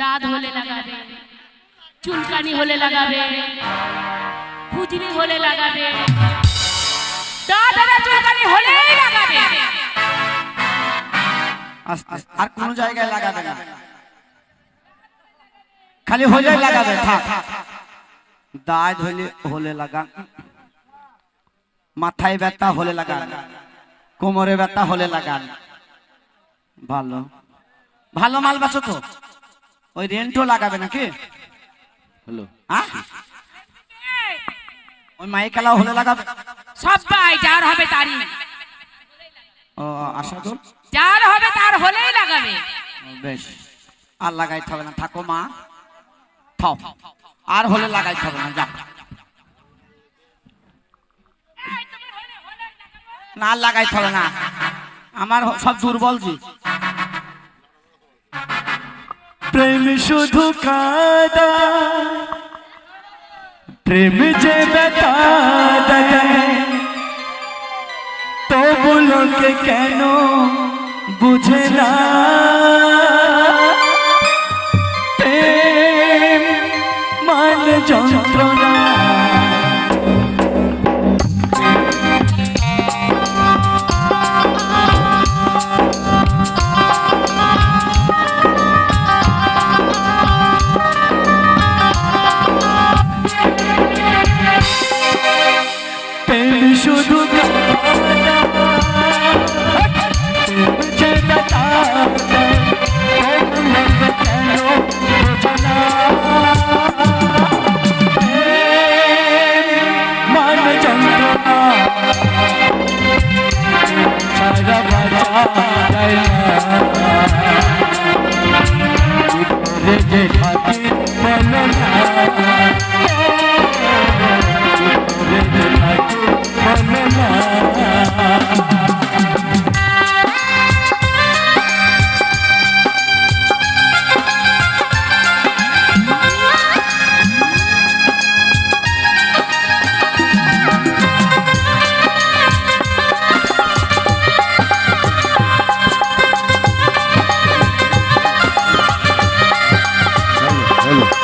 দাঁত হলে লাগাবে চুলকানি হলে লাগাবে খুজলি হলে লাগাবে। দাঁত হলে চুলকানি হলেই লাগাবে। আস্তে আস্তে। আর কোন জায়গায় লাগাবে না। খালি হলে লাগাবে থাক। দাঁত হলে হলে লাগান মাথায় ব্যথা হলে লাগান কোমরে ব্যথা হলে লাগান ভালো। ভালো মাল বাছো তো? ওই রেন্টও লাগাবে নাকি? হ্যালো। হ্যাঁ? ওই মাইকালা হলে লাগাবে? সবাই যার হবে তারই। ও আশা কর যার হবে তার হলেই লাগাবে। বেশ। আর লাগাইতে হবে না। থাকো মা। থাও। আর হলে লাগাইতে হবে না। যা। না আর লাগাইতে হবে না। আমার সব দুর্বল জি প্রেম শুধু কাদা। প্রেম যে বেতা তবু লোকে কেন বুঝে না? প্রেম মান যন্ত্রণা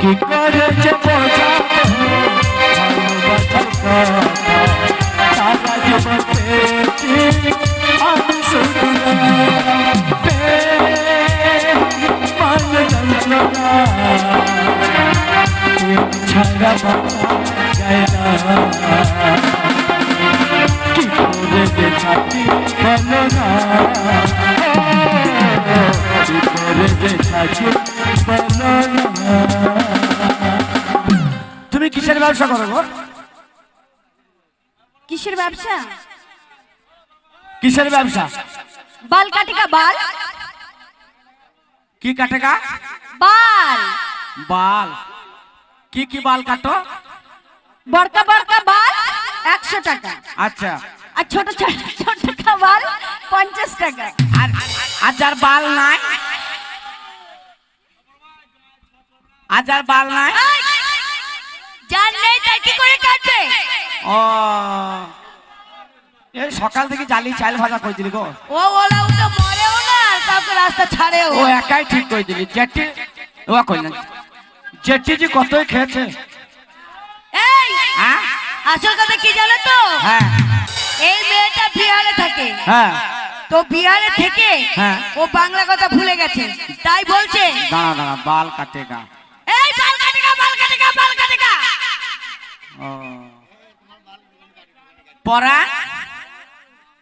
কি করে যে কথা? সারা জীবন আমি শুধু ছাড়া বাঁচা যায় না থাকি বলো না করে যে থাকি বলো না কিসের ব্যবসা করো গো? কিসের ব্যবসা? কিসের ব্যবসা? বাল কাটিকা বাল। কি কাটে গা? বাল। বাল। কি কি বাল কাটো? বড়কা বড়কা বাল একশো টাকা। আচ্ছা। আর ছোট ছোট ছোট টাকা বাল পঞ্চাশ টাকা। আর আর যার বাল নাই? আর যার বাল নাই? নেই তার কি করে কাটবে? ও। এই সকাল থেকে জালি চাল ভাজা কই দিলি গো। ও ওলা মরেও না কাউকে রাস্তা ছাড়েও। ও একাই ঠিক কই দিলি। জেঠি ও কই না। জেঠি জি কতই খেয়েছে। এই হ্যাঁ? আসল কথা কি জানো তো? হ্যাঁ। এই মেয়েটা বিহারে থাকে। হ্যাঁ। তো বিহারে থেকে হ্যাঁ। ও বাংলা কথা ভুলে গেছে। তাই বলছে দাঁড়া দাঁড়া বাল কাটেগা। এই বাল কাটিকা বাল কাটিকা বাল কাটিকা ও পরা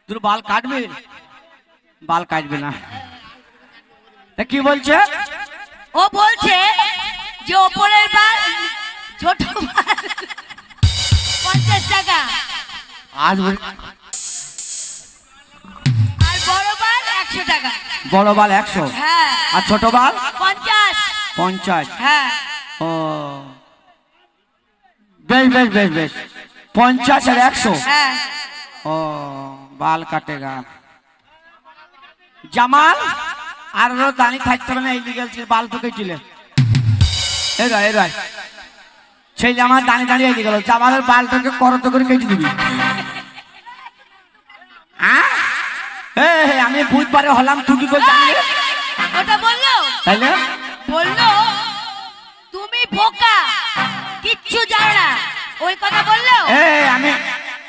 তোর বাল কাটবে? বাল কাটবে না। তা কি বলছে? ও বলছে যে ওপরের বাল ছোট বাল পঞ্চাশ টাকা। আর আর বড় বাল একশো টাকা। বড় বাল হ্যাঁ। আর ছোট বাল? পঞ্চাশ। পঞ্চাশ। হ্যাঁ। ও। বেশ বেশ বেশ বেশ। পঞ্চাশ আর একশো। হ্যাঁ। ও বাল কাটেগা জামাল আর ওরা দাঁড়িয়ে থাকতে হবে না বাল তো কেটিলে এই রায় এই রায় সেই জামাল দাঁড়িয়ে দাঁড়িয়ে এদিকে গেল। জামালের বালটাকে করত করে কেটে দিবি। আমি বুধবারে হলাম তুই কি ওটা বলল? তাইলে? বলল তুমি বোকা। কিচ্ছু জানো না। ওই কথা বলল? এই আমি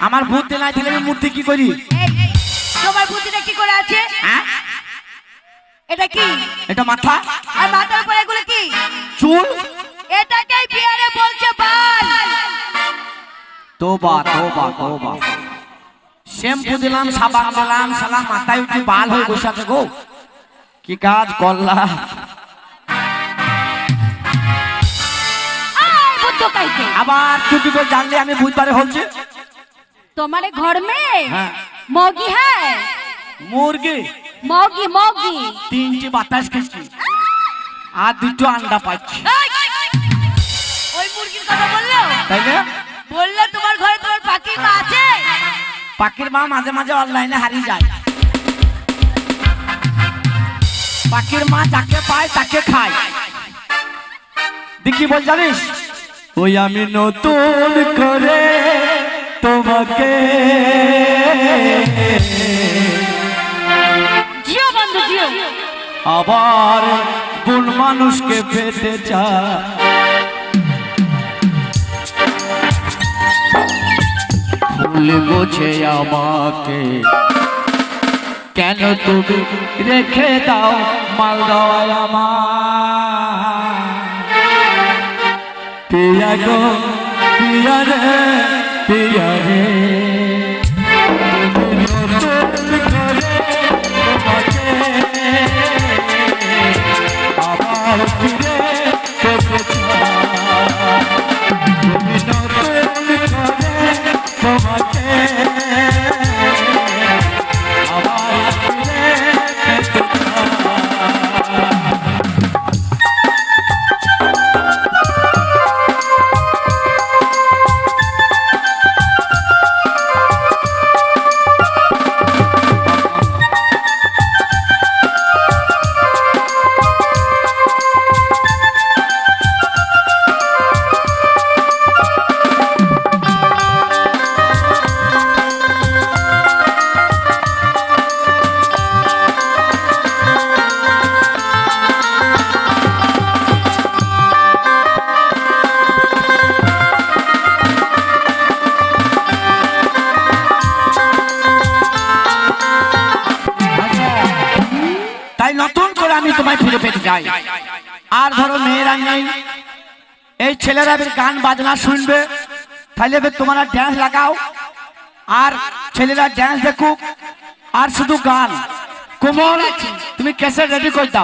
আমার বুদ্ধি নাই তাহলে আমি মূর্তি কি করি? তোমার বুদ্ধিটা কি করে আছে? হ্যাঁ? এটা কি? এটা মাথা? আর মাথার উপরে এগুলো কি? চুল? এটাকেই বিয়ারে বলছে বাল। তোবা তোবা তোবা। শ্যাম্পু দিলাম সাবান দিলাম সালাম মাথায় উঠে বাল হয়ে বসে আছে গো। কি কাজ করলা? আবার তুমি করে জানলে আমি বুধবারে হলছে তোমার ঘর মে হ্যাঁ। মগি হ্যাঁ? মুরগি। মগি মগি। তিনটি বাতাস খেয়েছি। আর দুটো আন্ডা পাচ্ছি। ওই মুরগির কথা বলল? তাই না? বলল তোমার ঘরে তোমার পাখির মা আছে? পাখির মা মাঝে মাঝে অনলাইনে হারিয়ে যায়। পাখির মা যাকে পায় তাকে খায়। দেখি বল জানিস? ওই আমি নতুন করে তোমাকে। আবার কোন মানুষকে পেতে চায় ফুল বোঝে আমাকে। কেন তুমি রেখে দাও মালদাওয়ায় আমার পিয়া গো পিয়া রে পিয়া রে তাই নতুন করে আমি তোমায় ফিরে পেতে চাই। আর ধরো মেয়েরা নেই। এই ছেলেরা গান বাজনা শুনবে। তাহলে এবার তোমরা ড্যান্স লাগাও। আর ছেলেরা ড্যান্স দেখুক। আর শুধু গান। কোমল, তুমি ক্যাসেট রেডি করে দাও।